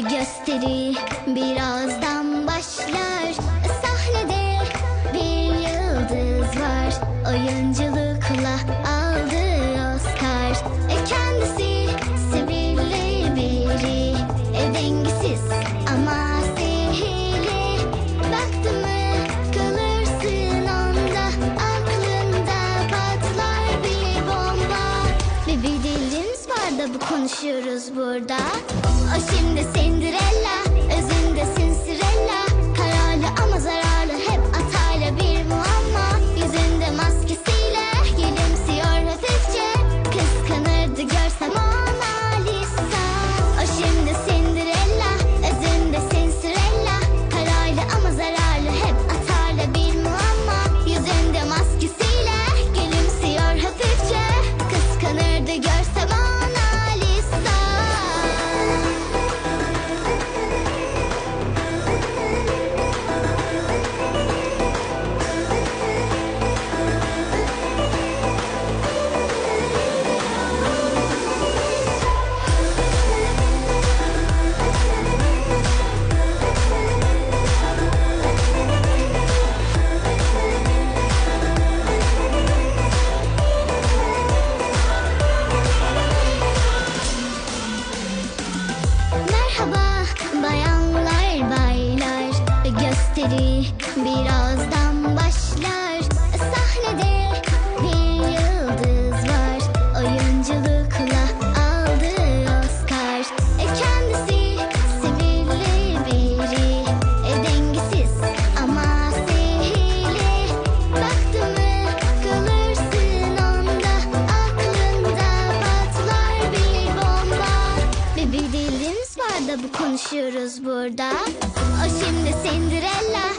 gösteri birazdan başlar. Sahnede bir yıldız var oyunculukla burada. O şimdi seni 길이 밀어. konuşuyoruz burada. O şimdi Cinderella.